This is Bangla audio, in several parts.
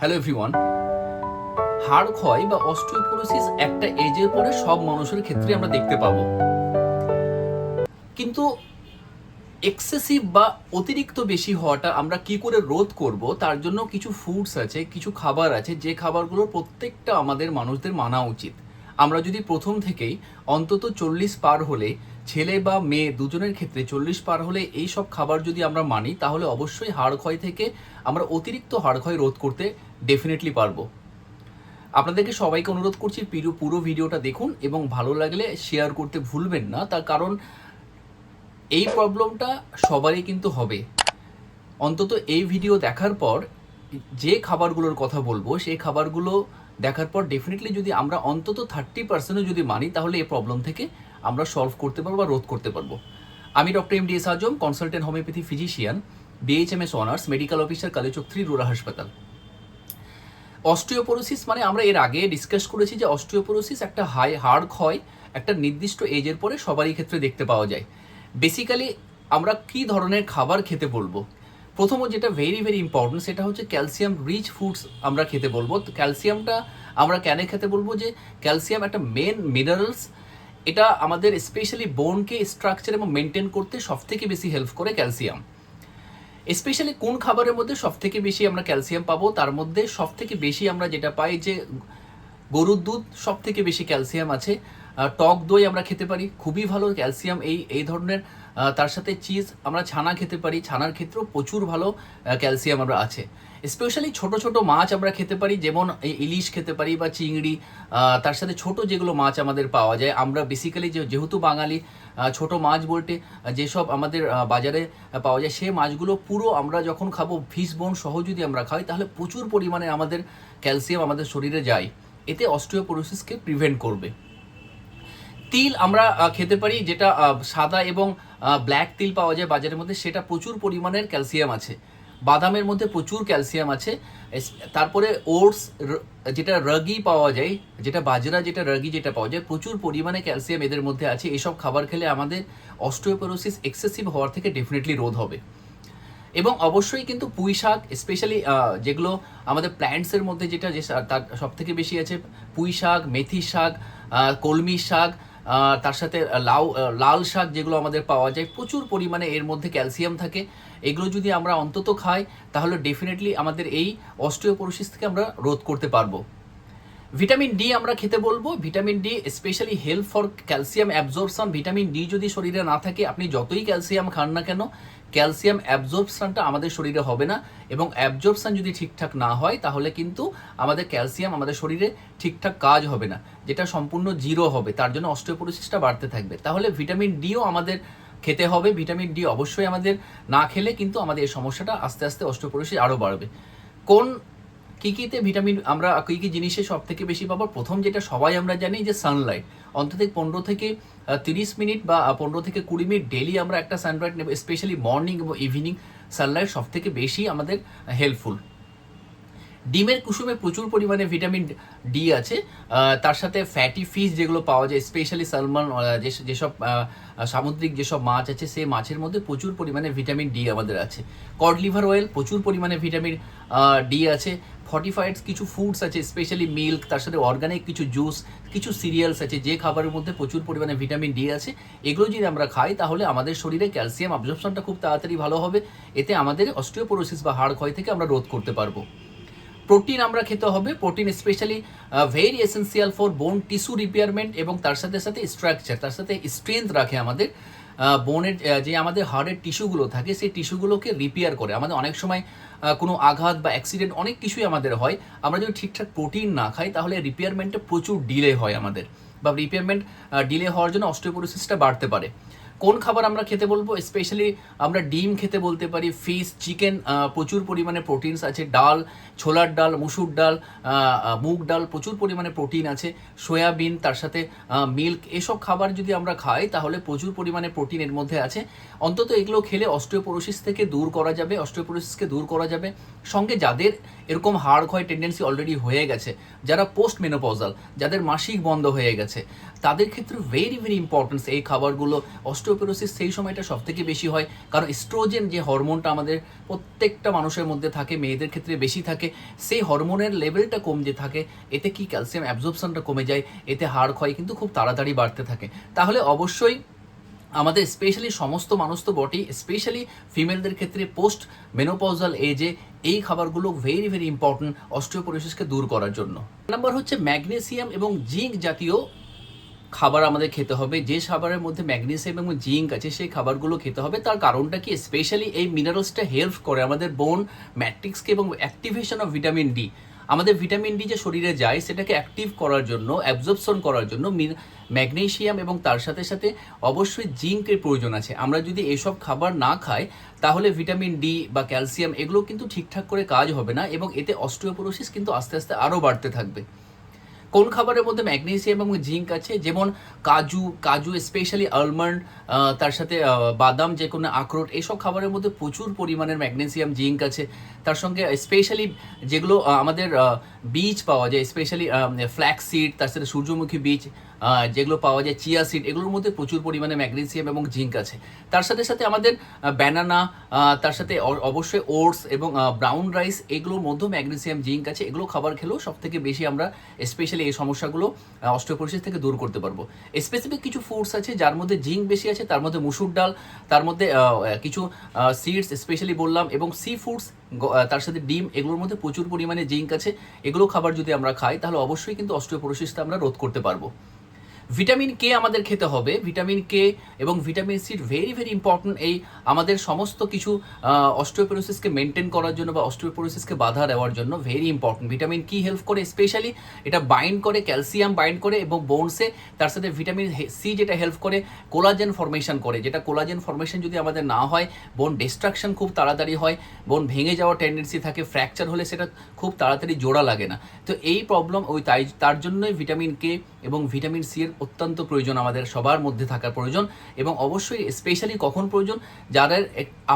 হ্যালো এভরিওয়ান হাড় ক্ষয় বা অস্টিওপোরোসিস একটা এজের পরে সব মানুষের ক্ষেত্রে আমরা দেখতে পাবো। কিন্তু এক্সেসিভ বা অতিরিক্ত বেশি হওয়াটা আমরা কি করে রোধ করব, তার জন্য কিছু ফুডস আছে, কিছু খাবার আছে, যে খাবারগুলো প্রত্যেকটা আমাদের মানুষদের মানা উচিত। আমরা যদি প্রথম থেকেই অন্তত চল্লিশ পার হলে ছেলে বা মেয়ে দুজনের ক্ষেত্রে চল্লিশ পার হলে এই সব খাবার যদি আমরা মানি, তাহলে অবশ্যই হাড় ক্ষয় থেকে আমরা অতিরিক্ত হাড় ক্ষয় রোধ করতে ডেফিনেটলি পারব। আপনাদেরকে সবাইকে অনুরোধ করছি পুরো পুরো ভিডিওটা দেখুন এবং ভালো লাগলে শেয়ার করতে ভুলবেন না। তার কারণ, এই প্রবলেমটা সবারই কিন্তু হবে। অন্তত এই ভিডিও দেখার পর, যে খাবারগুলোর কথা বলব, সেই খাবারগুলো দেখার পর ডেফিনেটলি যদি আমরা অন্তত থার্টি পার্সেন্টও যদি মানি, তাহলে এই প্রবলেম থেকে আমরা সলভ করতে পারব বা রোধ করতে পারব। আমি doctor M D S Azam consultant homeopathy physician BHMS honours medical officer Kaliachak three rural হাসপাতাল। অস্টিওপোরোসিস মানে আমরা এর আগে ডিসকাস করেছি যে অস্টিওপোরোসিস একটা হাই হাড় ক্ষয়, একটা নির্দিষ্ট এজের পরে সবারই ক্ষেত্রে দেখতে পাওয়া যায়। বেসিক্যালি আমরা কি ধরনের খাবার খেতে বলব? প্রথমত যেটা ভেরি ভেরি ইম্পর্টেন্ট সেটা হচ্ছে ক্যালসিয়াম রিচ ফুডস আমরা খেতে বলব। ক্যালসিয়ামটা আমরা কেন খেতে বলব? যে ক্যালসিয়াম একটা মেন মিনারেলস এটা আমাদের স্পেশালি বোনকে স্ট্রাকচার এবং মেনটেন করতে সবথেকে বেশি হেল্প করে ক্যালসিয়াম স্পেশালি কোন খাবারের মধ্যে সব থেকে বেশি আমরা ক্যালসিয়াম পাবো, তার মধ্যে সব থেকে বেশি আমরা যেটা পাই যে গরুর দুধ সব থেকে বেশি ক্যালসিয়াম আছে। টক দই আমরা খেতে পারি, খুবই ভালো ক্যালসিয়াম এই এই ধরনের তার সাথে চিজ আমরা ছানা খেতে পারি। ছানার ক্ষেত্রেও প্রচুর ভালো ক্যালসিয়াম আমরা আছে। স্পেশালি ছোট ছোট মাছ আমরা খেতে পারি, যেমন ইলিশ খেতে পারি বা চিংড়ি তার সাথে ছোট যেগুলো মাছ আমাদের পাওয়া যায়, আমরা বেসিক্যালি যেহেতু বাঙালি ছোট মাছ বলতে যেসব আমাদের বাজারে পাওয়া যায় সেই মাছগুলো পুরো আমরা যখন খাব ফিশ বোন সহ যদি আমরা খাই, তাহলে প্রচুর পরিমাণে আমাদের ক্যালসিয়াম আমাদের শরীরে যায়। এতে অস্টিওপোরোসিসকে প্রিভেন্ট করবে। তিল আমরা খেতে পারি, যেটা সাদা এবং ব্ল্যাক তিল পাওয়া যায় বাজারের মধ্যে, সেটা প্রচুর পরিমাণের ক্যালসিয়াম আছে। বাদামের মধ্যে প্রচুর ক্যালসিয়াম আছে। তারপরে ওটস যেটা রগি পাওয়া যায়, যেটা বাজরা, যেটা রগি যেটা পাওয়া যায়, প্রচুর পরিমাণে ক্যালসিয়াম এদের মধ্যে আছে। এসব খাবার খেলে আমাদের অস্টিওপোরোসিস এক্সেসিভ হওয়ার থেকে ডেফিনেটলি রোধ হবে। এবং অবশ্যই কিন্তু পুঁই শাক স্পেশালি যেগুলো আমাদের প্ল্যান্টসের মধ্যে যেটা যে তার সব থেকে বেশি আছে, পুঁই শাক, মেথি শাক কলমি শাক তার সাথে লাউ লাল শাক যেগুলো আমাদের পাওয়া যায়, প্রচুর পরিমাণে এর মধ্যে ক্যালসিয়াম থাকে। এগুলো যদি আমরা অন্তত খাই, তাহলে ডেফিনেটলি আমাদের এই অস্টিওপোরোসিস থেকে আমরা রোধ করতে পারব। ভিটামিন ডি আমরা খেতে বলব। Vitamin D specially help for calcium absorption vitamin D যদি শরীরে না থাকে, আপনি যতই ক্যালসিয়াম খান না কেন ক্যালসিয়াম অ্যাবজর্পশনটা আমাদের শরীরে হবে না। এবং অ্যাবজর্পশন যদি ঠিকঠাক না হয়, তাহলে কিন্তু আমাদের ক্যালসিয়াম আমাদের শরীরে ঠিকঠাক কাজ হবে না, যেটা সম্পূর্ণ জিরো হবে। তার জন্য অস্টিওপোরোসিসটা বাড়তে থাকবে। তাহলে ভিটামিন ডিও আমাদের খেতে হবে। ভিটামিন ডি অবশ্যই আমাদের না খেলে কিন্তু আমাদের এই সমস্যাটা আস্তে আস্তে অস্টিওপোরোসিস আরও বাড়বে। কোন কি কীতে ভিটামিন আমরা কী কী জিনিসে সব থেকে বেশি পাবো? প্রথম যেটা সবাই আমরা জানি যে সানলাইট অন্তত পনেরো থেকে তিরিশ মিনিট বা পনেরো থেকে কুড়ি মিনিট ডেলি আমরা একটা সানলাইট নেব স্পেশালি মর্নিং এবং ইভিনিং সানলাইট সব থেকে বেশি আমাদের হেল্পফুল ডিমের কুসুমে প্রচুর পরিমাণে ভিটামিন ডি আছে তার সাথে ফ্যাটি ফিশ যেগুলো পাওয়া যায় স্পেশালি সালমন যেসব সামুদ্রিক যেসব মাছ আছে, সেই মাছের মধ্যে প্রচুর পরিমাণে ভিটামিন ডি আমাদের আছে। কড লিভার অয়েল প্রচুর পরিমাণে ভিটামিন ডি আছে। ফর্টিফাইড কিছু ফুডস আছে স্পেশালি মিল্ক তার সাথে অর্গানিক কিছু জুস কিছু সিরিয়ালস আছে, যে খাবারের মধ্যে প্রচুর পরিমাণে ভিটামিন ডি আছে। এগুলো যদি আমরা খাই, তাহলে আমাদের শরীরে ক্যালসিয়াম অবজর্পশনটা খুব তাড়াতাড়ি ভালো হবে। এতে আমাদের অস্টিওপোরোসিস বা হাড় ক্ষয় থেকে আমরা রোধ করতে পারব। প্রোটিন আমরা খেতে হবে। Protein specially very essential for bone tissue repairment এবং তার সাথে সাথে স্ট্রাকচার তার সাথে স্ট্রেংথ রাখে আমাদের। বোনের যে আমাদের হাড়ের টিস্যুগুলো থাকে, সেই টিস্যুগুলোকে রিপেয়ার করে। আমাদের অনেক সময় কোনো আঘাত বা অ্যাক্সিডেন্ট অনেক কিছুই আমাদের হয়। আমরা যদি ঠিকঠাক প্রোটিন না খাই, তাহলে রিপেয়ারমেন্টে প্রচুর ডিলে হয় আমাদের। বা রিপেয়ারমেন্ট ডিলে হওয়ার জন্য অস্টিওপোরোসিসটা বাড়তে পারে। কোন খাবার আমরা খেতে বলব? স্পেশালি আমরা ডিম খেতে বলতে পারি ফিশ চিকেন প্রচুর পরিমাণে প্রোটিনস আছে। ডাল, ছোলার ডাল, মুসুর ডাল মুগ ডাল, প্রচুর পরিমাণে প্রোটিন আছে। সয়াবিন, তার সাথে মিল্ক এসব খাবার যদি আমরা খাই, তাহলে প্রচুর পরিমাণে প্রোটিন এর মধ্যে আছে। অন্তত এগুলো খেলে অস্টিওপোরোসিস থেকে দূর করা যাবে অস্টিওপোরোসিসকে দূর করা যাবে। সঙ্গে যাদের এরকম হাড় ক্ষয় টেন্ডেন্সি অলরেডি হয়ে গেছে, যারা পোস্ট মেনোপজাল যাদের মাসিক বন্ধ হয়ে গেছে, তাদের ক্ষেত্রে ভেরি ভেরি ইম্পর্টেন্স এই খাবারগুলো অস্টিও অস্টিওপোরোসিস সেই সময়টা সব থেকে বেশি হয়। কারণ স্ট্রোজেন যে হরমোনটা আমাদের প্রত্যেকটা মানুষের মধ্যে থাকে, মেয়েদের ক্ষেত্রে বেশি থাকে, সেই হরমোনের লেভেলটা কম যে থাকে, এতে কি ক্যালসিয়াম অ্যাবজর্পশনটা কমে যায়, এতে হাড় ক্ষয় কিন্তু খুব তাড়াতাড়ি বাড়তে থাকে। তাহলে অবশ্যই আমাদের স্পেশালি সমস্ত মানুষ তো বটেই স্পেশালি ফিমেলদের ক্ষেত্রে পোস্ট মেনোপজাল এজে এই খাবারগুলো ভেরি ভেরি ইম্পর্টেন্ট অস্টিওপোরোসিসকে দূর করার জন্য। নাম্বার হচ্ছে ম্যাগনেসিয়াম এবং জিঙ্ক জাতীয় খাবার আমাদের খেতে হবে, যে খাবারের মধ্যে ম্যাগনেসিয়াম এবং জিঙ্ক আছে, সেই খাবারগুলো খেতে হবে। তার কারণটা কি? স্পেশালি এই মিনারেলসটা হেল্প করে আমাদের বোন ম্যাট্রিক্সকে এবং অ্যাক্টিভেশন অফ ভিটামিন ডি আমাদের ভিটামিন ডি যে শরীরে যায়, সেটাকে অ্যাক্টিভ করার জন্য অ্যাবজর্পশন করার জন্য ম্যাগনেশিয়াম এবং তার সাথে সাথে অবশ্যই জিঙ্কের প্রয়োজন আছে। আমরা যদি এসব খাবার না খাই, তাহলে ভিটামিন ডি বা ক্যালসিয়াম এগুলো কিন্তু ঠিকঠাক করে কাজ হবে না এবং এতে অস্টিওপোরোসিস কিন্তু আস্তে আস্তে আরও বাড়তে থাকবে। কোন খাবারের মধ্যে ম্যাগনেসিয়াম এবং জিঙ্ক আছে? যেমন কাজু কাজু স্পেশালি আলমন্ড তার সাথে বাদাম যে কোনো আখরোট এইসব খাবারের মধ্যে প্রচুর পরিমাণের ম্যাগনেসিয়াম, জিঙ্ক আছে। তার সঙ্গে স্পেশালি যেগুলো আমাদের বীজ পাওয়া যায় স্পেশালি ফ্ল্যাক্স সিড তার সাথে সূর্যমুখী বীজ যেগুলো পাওয়া যায় চিয়া সিড এগুলোর মধ্যে প্রচুর পরিমাণে ম্যাগনেসিয়াম এবং জিঙ্ক আছে। তার সাথে সাথে আমাদের ব্যানানা তার সাথে অবশ্যই ওটস এবং ব্রাউন রাইস এগুলোর মধ্যেও ম্যাগনেসিয়াম জিঙ্ক আছে। এগুলো খাবার খেলেও সব থেকে বেশি আমরা স্পেশালি এই সমস্যাগুলো অস্টিওপোরোসিস থেকে দূর করতে পারব। স্পেসিফিক কিছু ফুডস আছে, যার মধ্যে জিঙ্ক বেশি আছে, তার মধ্যে মুসুর ডাল, তার মধ্যে কিছু সিডস স্পেশালি বললাম, এবং সি ফুডস তার সাথে ডিম, এগুলোর মধ্যে প্রচুর পরিমাণে জিঙ্ক আছে। এগুলো খাবার যদি আমরা খাই, তাহলে অবশ্যই কিন্তু অস্টিওপোরোসিসটা আমরা রোধ করতে পারব। ভিটামিন কে আমাদের খেতে হবে, ভিটামিন কে এবং vitamin C very very important এই আমাদের সমস্ত কিছু অস্টিওপোরোসিসকে মেনটেন করার জন্য বা অস্টিওপোরোসিসকে বাধা দেওয়ার জন্য very important vitamin K help করে স্পেশালি এটা বাইন্ড করে ক্যালসিয়াম বাইন্ড করে এবং বোনসে তার সাথে ভিটামিন সি যেটা হেল্প করে কোলাজেন ফর্মেশন করে। যেটা কোলাজেন ফর্মেশন যদি আমাদের না হয় বোন ডিস্ট্রাকশন খুব তাড়াতাড়ি হয় বোন ভেঙে যাওয়ার টেন্ডেন্সি থাকে ফ্র্যাকচার হলে সেটা খুব তাড়াতাড়ি জোড়া লাগে না। তো এই প্রবলেম ওই তাই, তার জন্যই ভিটামিন কে এবং ভিটামিন সি এর অত্যন্ত প্রয়োজন, আমাদের সবার মধ্যে থাকার প্রয়োজন এবং অবশ্যই স্পেশালি কখন প্রয়োজন? যাদের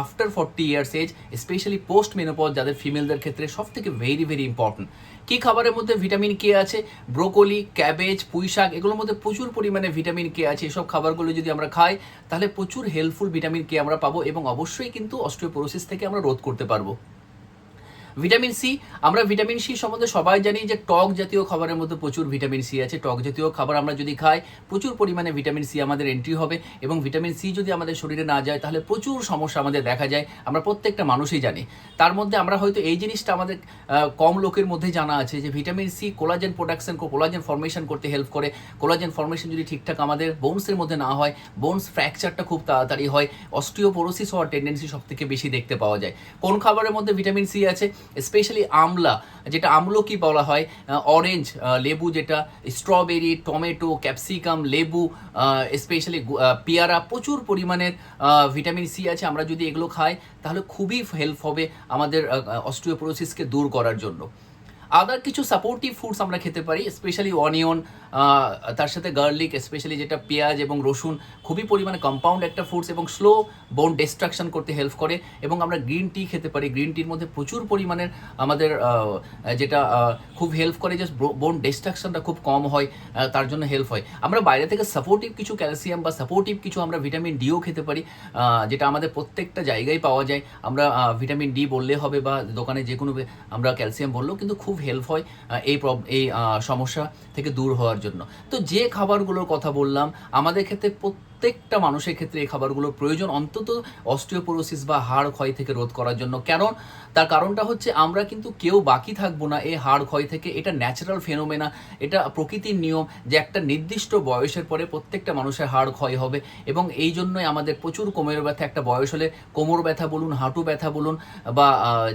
after forty years age specially post menopause যাদের ফিমেলদের ক্ষেত্রে সব থেকে ভেরি ভেরি ইম্পর্টেন্ট কি খাবারের মধ্যে ভিটামিন কে আছে? ব্রোকলি ক্যাবেজ পুঁই শাক, এগুলোর মধ্যে প্রচুর পরিমাণে ভিটামিন কে আছে। এসব খাবারগুলো যদি আমরা খাই, তাহলে প্রচুর হেল্পফুল ভিটামিন কে আমরা পাবো এবং অবশ্যই কিন্তু অস্টিওপোরোসিস থেকে আমরা রোধ করতে পারব। ভিটামিন সি, আমরা ভিটামিন সি সম্বন্ধে সবাই জানি যে টক জাতীয় খাবারের মধ্যে প্রচুর ভিটামিন সি আছে। টক জাতীয় খাবার আমরা যদি খাই, প্রচুর পরিমাণে ভিটামিন সি আমাদের এন্ট্রি হবে এবং ভিটামিন সি যদি আমাদের শরীরে না যায়, তাহলে প্রচুর সমস্যা আমাদের দেখা যায়। আমরা প্রত্যেকটা মানুষই জানি। তার মধ্যে আমরা হয়তো এই জিনিসটা আমাদের কম লোকের মধ্যে জানা আছে যে vitamin C collagen production collagen formation করতে হেল্প করে। কোলাজেন ফর্মেশন যদি ঠিকঠাক আমাদের বোনসের মধ্যে না হয় বোনস ফ্র্যাকচারটা খুব তাড়াতাড়ি হয় অস্টিওপোরোসিস হওয়ার টেন্ডেন্সি সব থেকে বেশি দেখতে পাওয়া যায়। কোন খাবারের মধ্যে ভিটামিন সি আছে? স্পেশালি আমলা, যেটা আমলকি বলা হয় অরেঞ্জ লেবু যেটা স্ট্রবেরি টমেটো ক্যাপসিকাম লেবু স্পেশালি পেয়ারা, প্রচুর পরিমাণের ভিটামিন সি আছে, আমরা যদি এগুলো খাই, তাহলে খুবই হেল্প হবে আমাদের অস্ট্রিওপোরোসিসকে দূর করার জন্য। আদার কিছু সাপোর্টিভ ফুডস আমরা খেতে পারি স্পেশালি অনিয়ন তার সাথে গার্লিক স্পেশালি যেটা পেঁয়াজ এবং রসুন, খুবই পরিমাণে কম্পাউন্ড একটা ফুডস এবং স্লো বোন ডিস্ট্রাকশন করতে হেল্প করে এবং আমরা গ্রিন টি খেতে পারি। গ্রিন টির মধ্যে প্রচুর পরিমাণের আমাদের যেটা খুব হেল্প করে যে বোন ডিস্ট্রাকশনটা খুব কম হয় তার জন্য হেল্প হয়। আমরা বাইরে থেকে সাপোর্টিভ কিছু ক্যালসিয়াম বা সাপোর্টিভ কিছু আমরা ভিটামিন ডিও খেতে পারি যেটা আমাদের প্রত্যেকটা জায়গায় পাওয়া যায়। আমরা ভিটামিন ডি বললে হবে বা দোকানে যে কোনো আমরা ক্যালসিয়াম বললেও কিন্তু খুব হেল্প হয় এই এই সমস্যা থেকে দূর হওয়ার জন্য। তো যে খাবারগুলোর কথা বললাম, আমাদের ক্ষেত্রে প্রত্যেকটা মানুষের ক্ষেত্রে এই খাবারগুলোর প্রয়োজন। অন্তত অস্টিওপোরোসিস বা হাড় ক্ষয় থেকে রোধ করার জন্য। কেন তার কারণটা হচ্ছে আমরা কিন্তু কেউ বাকি থাকব না এই হাড় ক্ষয় থেকে। এটা ন্যাচারাল ফেনোমেনা এটা প্রকৃতির নিয়ম যে একটা নির্দিষ্ট বয়সের পরে প্রত্যেকটা মানুষের হাড় ক্ষয় হবে। এবং এই জন্যই আমাদের প্রচুর কোমরের ব্যথা, একটা বয়স হলে কোমর ব্যথা বলুন, হাঁটু ব্যথা বলুন, বা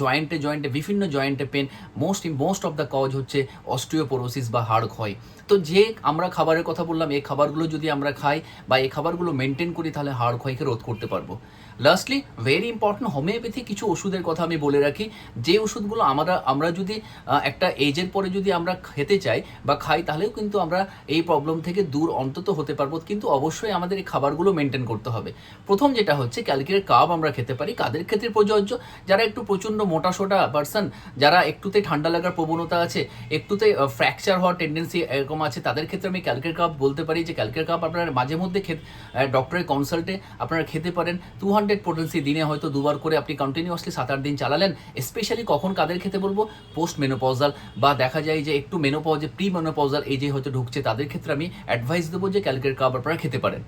জয়েন্টে জয়েন্টে বিভিন্ন জয়েন্টে pain most most of the cause হচ্ছে অস্টিওপোরোসিস বা হাড় ক্ষয়। তো যে আমরা খাবারের কথা বললাম, এই খাবারগুলো যদি আমরা খাই বা এই খাবারগুলো মেনটেন করি, তাহলে হাড় ক্ষয়কে রোধ করতে পারব। লাস্টলি ভেরি ইম্পর্টেন্ট হোমিওপ্যাথি কিছু ওষুধের কথা আমি বলে রাখি। যে ওষুধগুলো আমরা আমরা যদি একটা এজের পরে যদি আমরা খেতে চাই বা খাই, তাহলেও কিন্তু আমরা এই প্রবলেম থেকে দূর অন্তত হতে পারব। কিন্তু অবশ্যই আমাদের এই খাবারগুলো মেনটেন করতে হবে। প্রথম যেটা হচ্ছে ক্যালকের কাপ আমরা খেতে পারি। কাদের ক্ষেত্রে প্রযোজ্য? যারা একটু প্রচণ্ড মোটা সোটা পার্সন যারা একটুতে ঠান্ডা লাগার প্রবণতা আছে, একটুতে ফ্র্যাকচার হওয়ার টেন্ডেন্সি এরকম আছে, তাদের ক্ষেত্রে আমি ক্যালকের কাপ বলতে পারি যে, ক্যালকের কাপ আপনার মাঝে মধ্যে ডক্টরের কনসাল্টে আপনারা খেতে পারেন। টু হান্ড্রেড পোটেন্সি দিনে হয়তো দুবার করে আপনি কন্টিনিউয়াসলি সাত আট দিন চালালেন স্পেশালি কখন কাদের খেতে বলব? পোস্ট মেনোপজাল বা দেখা যায় যে একটু মেনোপজে প্রি মেনোপজাল এই যে হয়তো ঢুকছে, তাদের ক্ষেত্রে আমি অ্যাডভাইস দেবো যে ক্যালকের খাবার আপনারা খেতে পারেন।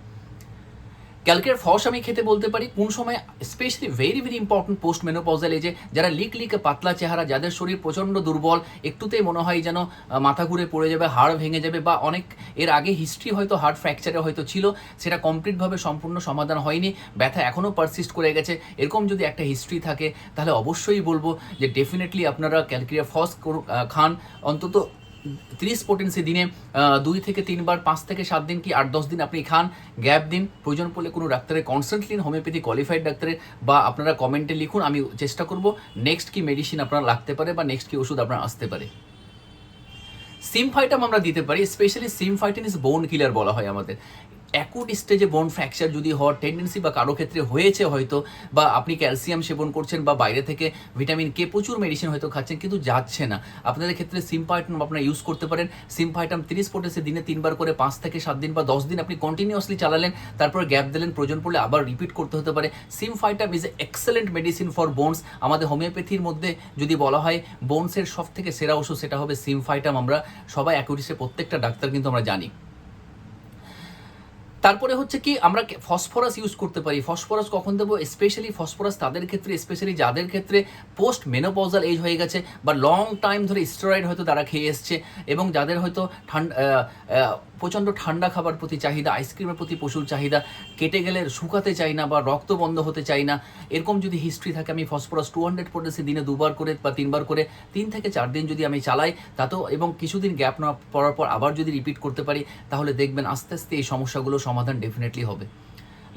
ক্যালকের ফস আমি খেতে বলতে পারি। কোন সময় specially very very important post menopausal এজে যারা লিক লিক পাতলা চেহারা, যাদের শরীর প্রচণ্ড দুর্বল, একটুতেই মনে হয় যেন মাথা ঘুরে পড়ে যাবে, হাড় ভেঙে যাবে বা অনেক এর আগে হিস্ট্রি হয়তো হার্ট ফ্র্যাকচারে হয়তো ছিল, সেটা কমপ্লিটভাবে সম্পূর্ণ সমাধান হয়নি, ব্যথা এখনও পারসিস্ট করে গেছে। এরকম যদি একটা হিস্ট্রি থাকে, তাহলে অবশ্যই বলব যে ডেফিনেটলি আপনারা ক্যালকেরিয়া ফস খান। অন্তত ত্রিশ পোটেন্সি দিনে দুই থেকে তিনবার, পাঁচ থেকে সাত দিন কি আট, দশ দিন আপনি খান, গ্যাপ দিন। প্রয়োজন পড়লে কোনো ডাক্তারের কনসাল্ট নিন হোমিওপ্যাথি কোয়ালিফাইড ডাক্তারের বা আপনারা কমেন্টে লিখুন, আমি চেষ্টা করব নেক্সট কি মেডিসিন আপনার লাগতে পারে, বা নেক্সট কি ওষুধ আপনার আসতে পারে। সিমফাইটাম আমরা দিতে পারি স্পেশালি সিমফাইটিন ইস বোন কিলার বলা হয় আমাদের। অ্যাকুট স্টেজে বোন ফ্র্যাকচার যদি হওয়ার টেন্ডেন্সি বা কারও ক্ষেত্রে হয়েছে হয়তো, বা আপনি ক্যালসিয়াম সেবন করছেন বা বাইরে থেকে ভিটামিন কে প্রচুর মেডিসিন হয়তো খাচ্ছেন কিন্তু যাচ্ছে না। আপনাদের ক্ষেত্রে সিমফাইটাম আপনারা ইউজ করতে পারেন। সিমফাইটাম তিরিশ পোটেসে দিনে তিনবার করে পাঁচ থেকে সাত দিন বা দশ দিন আপনি কন্টিনিউয়াসলি চালালেন, তারপর গ্যাপ দিলেন, প্রয়োজন পড়লে আবার রিপিট করতে হতে পারে। Symphytum is a excellent medicine for bones আমাদের হোমিওপ্যাথির মধ্যে যদি বলা হয় বোনসের সব থেকে সেরা ওষুধ সেটা হবে সিমফাইটাম আমরা সবাই অ্যাকুরিসে প্রত্যেকটা ডাক্তার কিন্তু আমরা জানি। তারপরে হচ্ছে কি, আমরা ফসফরাস ইউজ করতে পারি। ফসফরাস কখন দেবো? স্পেশালি ফসফরাস তাদের ক্ষেত্রে স্পেশালি যাদের ক্ষেত্রে পোস্ট মেনোপজাল এজ হয়ে গেছে বা লং টাইম ধরে স্টেরয়েড হয়তো তারা খেয়ে এসছে এবং যাদের হয়তো ঠান্ডা প্রচণ্ড ঠান্ডা খাবার প্রতি চাহিদা আইসক্রিমের প্রতি পশুর চাহিদা। কেটে গেলে শুকাতে চাই না বা রক্ত বন্ধ হতে চাই না। এরকম যদি হিস্ট্রি থাকে, আমি ফসফরাস টু হান্ড্রেড পড়েছি দিনে দুবার করে বা তিনবার করে। তিন থেকে চার দিন যদি আমি চালাই, তাতেও এবং কিছুদিন গ্যাপ না পড়ার পর আবার যদি রিপিট করতে পারি, তাহলে দেখবেন আস্তে আস্তে এই সমস্যাগুলো সমাধান ডেফিনেটলি হবে।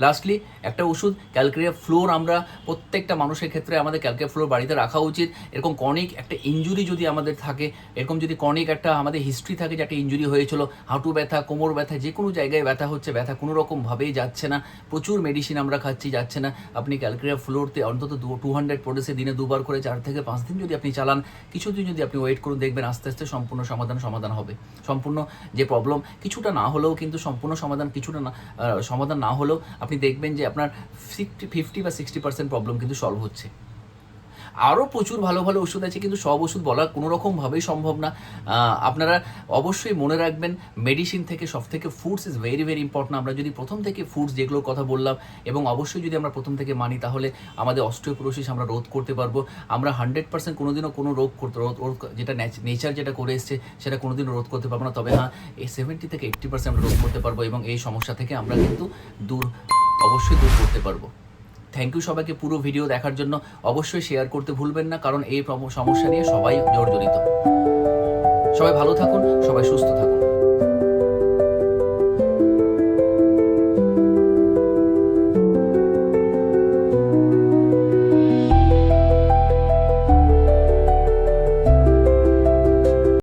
লাস্টলি একটা ওষুধ ক্যালকেরিয়া ফ্লোর আমরা প্রত্যেকটা মানুষের ক্ষেত্রে আমাদের ক্যালকেরিয়া ফ্লোর বাড়িতে রাখা উচিত। এরকম কনিক একটা ইঞ্জুরি যদি আমাদের থাকে, এরকম যদি কনিক একটা আমাদের হিস্ট্রি থাকে যে একটা ইঞ্জুরি হয়েছিল, হাঁটু ব্যথা, কোমর ব্যথা, যে কোনো জায়গায় ব্যথা হচ্ছে, ব্যথা কোনো রকমভাবেই যাচ্ছে না। প্রচুর মেডিসিন আমরা খাচ্ছি, যাচ্ছে না। আপনি ক্যালকেরিয়া ফ্লোরতে অন্তত টু হান্ড্রেড প্রোডেসে দিনে দুবার করে চার থেকে পাঁচ দিন যদি আপনি চালান, কিছুদিন যদি আপনি ওয়েট করুন, দেখবেন আস্তে আস্তে সম্পূর্ণ সমাধান সমাধান হবে। সম্পূর্ণ যে প্রবলেম কিছুটা না হলেও কিন্তু সম্পূর্ণ সমাধান, কিছুটা না সমাধান না হলেও আপনি দেখবেন যে আপনার ফিফটি ফিফটি বা সিক্সটি পার্সেন্ট প্রবলেম কিন্তু সলভ হচ্ছে। আরও প্রচুর ভালো ভালো ওষুধ আছে, কিন্তু সব ওষুধ বলা কোনো রকমভাবেই সম্ভব না। আপনারা অবশ্যই মনে রাখবেন মেডিসিন থেকে সব থেকে foods is very very important আমরা যদি প্রথম থেকে ফুডস যেগুলোর কথা বললাম, এবং অবশ্যই যদি আমরা প্রথম থেকে মানি, তাহলে আমাদের অস্টিওপোরোসিস আমরা রোধ করতে পারব। আমরা হান্ড্রেড পার্সেন্ট কোনোদিনও কোনো রোগ করতে, রোধ রোধ যেটা নেচার যেটা করে এসছে, সেটা কোনোদিনও রোধ করতে পারব না। তবে হ্যাঁ এই সেভেন্টি থেকে এইট্টি পার্সেন্ট আমরা রোধ করতে পারব, এবং এই সমস্যা থেকে আমরা কিন্তু দূর অবশ্যই দূর করতে পারব। থ্যাংক ইউ সবাইকে পুরো ভিডিও দেখার জন্য। অবশ্যই শেয়ার করতে ভুলবেন না, কারণ এই সমস্যা নিয়ে সবাই জর্জরিত। সবাই ভালো থাকুন, সবাই সুস্থ থাকুন।